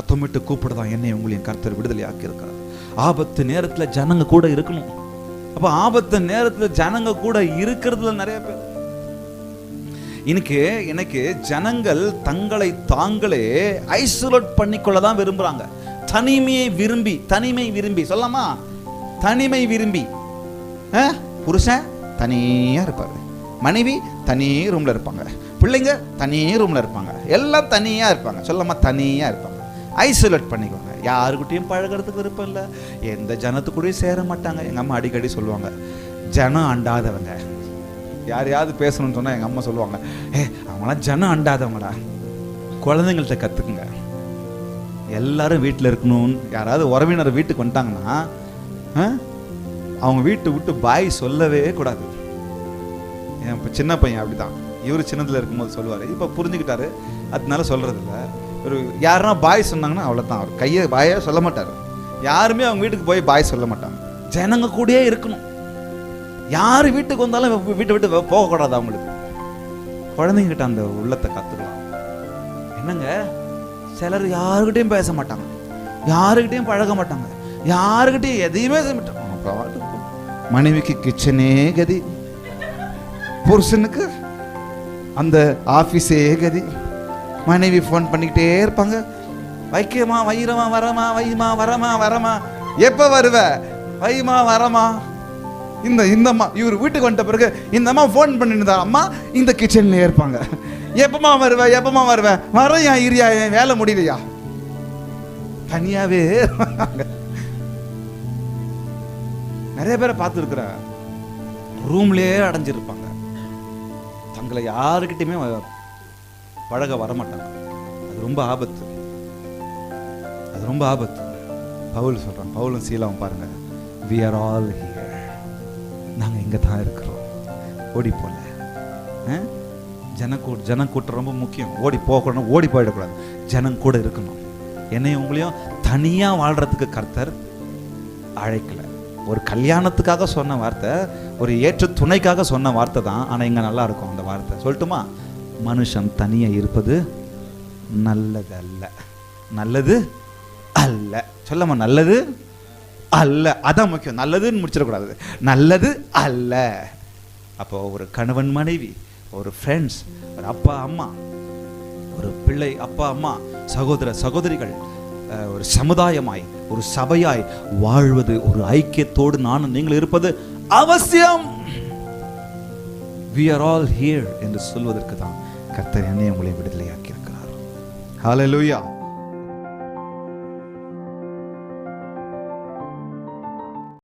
சத்தமிட்டு கூப்பிடுதான் என்னை உங்களையும் கர்த்தர் விடுதலை ஆக்கியிருக்கிறார் ஆபத்து நேரத்தில் ஜனங்க கூட இருக்கணும். அப்போ ஆபத்து நேரத்தில் ஜனங்க கூட இருக்கிறதுல நிறைய பேர். இன்னைக்கு எனக்கு ஜனங்கள் தங்களை தாங்களே ஐசோலேட் பண்ணிக்கொள்ள தான் விரும்புறாங்க. தனிமையை விரும்பி தனிமை விரும்பி சொல்லாமா தனிமை விரும்பி. ஆ? புருஷன் தனியாக இருப்பாரு. மனைவி தனி ரூம்ல இருப்பாங்க. பிள்ளைங்க தனி ரூம்ல இருப்பாங்க. எல்லாம் தனியாக இருப்பாங்க. சொல்லாமா தனியா இருப்பாங்க. ஐசோலேட் பண்ணிக்கோங்க. யாருக்கிட்டையும் பழகிறதுக்கு விருப்பம் இல்லை. எந்த ஜனத்துக்கூடயும் சேர மாட்டாங்க. எங்கள் அம்மா அடிக்கடி சொல்லுவாங்க ஜனம் அண்டாதவங்க. யாரையாவது பேசணும்னு சொன்னால் எங்கள் அம்மா சொல்லுவாங்க ஏ அவங்களாம் ஜனம் அண்டாதவங்கடா குழந்தைங்கள்ட்ட கற்றுக்குங்க எல்லாரும் வீட்டில் இருக்கணும்னு யாராவது உறவினர் வீட்டுக்கு வந்துட்டாங்கன்னா அவங்க வீட்டை விட்டு பாய் சொல்லவே கூடாது. என் சின்ன பையன் அப்படிதான் இவர் சின்னதில் இருக்கும்போது சொல்லுவார். இப்போ புரிஞ்சுக்கிட்டாரு. அதனால சொல்கிறதில்ல ஒரு யாருன்னா பாய் சொன்னாங்கன்னா அவ்வளோதான் அவர் கையை பாயே சொல்ல மாட்டார். யாருமே அவங்க வீட்டுக்கு போய் பாய் சொல்ல மாட்டாங்க. ஜனங்க கூடயே இருக்கணும். யார் வீட்டுக்கு வந்தாலும் வீட்டை விட்டு போகக்கூடாது அவங்களுக்கு. குழந்தைங்கிட்ட அந்த உள்ளத்தை கற்றுக்கலாம் என்னங்க? சிலர் யாருக்கிட்டையும் பேச மாட்டாங்க. யாருக்கிட்டையும் பழக மாட்டாங்க. யாருக்கிட்டையும் எதையுமே செய்ய மாட்டாங்க. மனைவிக்கு கிச்சனே கதி. புருஷனுக்கு அந்த ஆஃபீஸே கதி. மனைவி ஃபோன் பண்ணிக்கிட்டே இருப்பாங்க. வைக்கமா வைரமா வரமா வைமா வரமா வரமா எப்போ வருவ? வைமா வரமா இந்த இந்தம்மா இவர் வீட்டுக்கு வந்துட்ட பிறகு இந்த அம்மா ஃபோன் பண்ணிருந்தா அம்மா இந்த கிச்சன்லேயே இருப்பாங்க. எப்பமா வருவ எப்பமா வருவ? வரையா இரியா என் வேலை முடியலையா? தனியாவே நிறைய பேரை பார்த்துருக்குறேன் ரூம்லேயே அடைஞ்சிருப்பாங்க. தங்களை யாருக்கிட்டையுமே பழக வரமாட்டாங்க. அது ரொம்ப ஆபத்து. அது ரொம்ப ஆபத்து. பவுல் சொல்றான் பவுலும் சீலாவும் பாருங்க வி ஆர் ஆல் ஹியர் நாங்கள் இங்கே தான் இருக்கிறோம். ஓடி போல. ஜனக்கூ ஜனக்கூட்டம் ரொம்ப முக்கியம். ஓடி போகணும் ஓடி போயிடக்கூடாது. ஜனம் கூட இருக்கணும். என்னையும் உங்களையும் தனியாக வாழ்றதுக்கு கர்த்தர் அழைக்கல. ஒரு கல்யாணத்துக்காக சொன்ன வார்த்தை ஒரு ஏற்ற துணைக்காக சொன்ன வார்த்தை தான் ஆனால் இங்கே நல்லா இருக்கும் அந்த வார்த்தை. சொல்லட்டுமா? மனுஷன் தனியாக இருப்பது நல்லது அல்ல நல்லது அல்ல. சொல்லம்மா நல்லது அல்ல. அதான் முக்கியம். நல்லதுன்னு முடிச்சிடக்கூடாது. நல்லது அல்ல. அப்போ ஒரு கணவன் மனைவி ஒரு ஃப்ரெண்ட்ஸ் ஒரு அப்பா அம்மா ஒரு பிள்ளை அப்பா அம்மா சகோதர சகோதரிகள் ஒரு சமுதாயமாய் ஒரு சபையாய் வாழ்வது ஒரு ஐக்கியத்தோடு நானும் நீங்கள் இருப்பது அவசியம். வி ஆர் ஆல் ஹியர் என்று சொல்வதற்கு தான் கர்த்தர் என்னை உங்களை விடுதலையாக்கி இருக்கிறார் ஹalleluya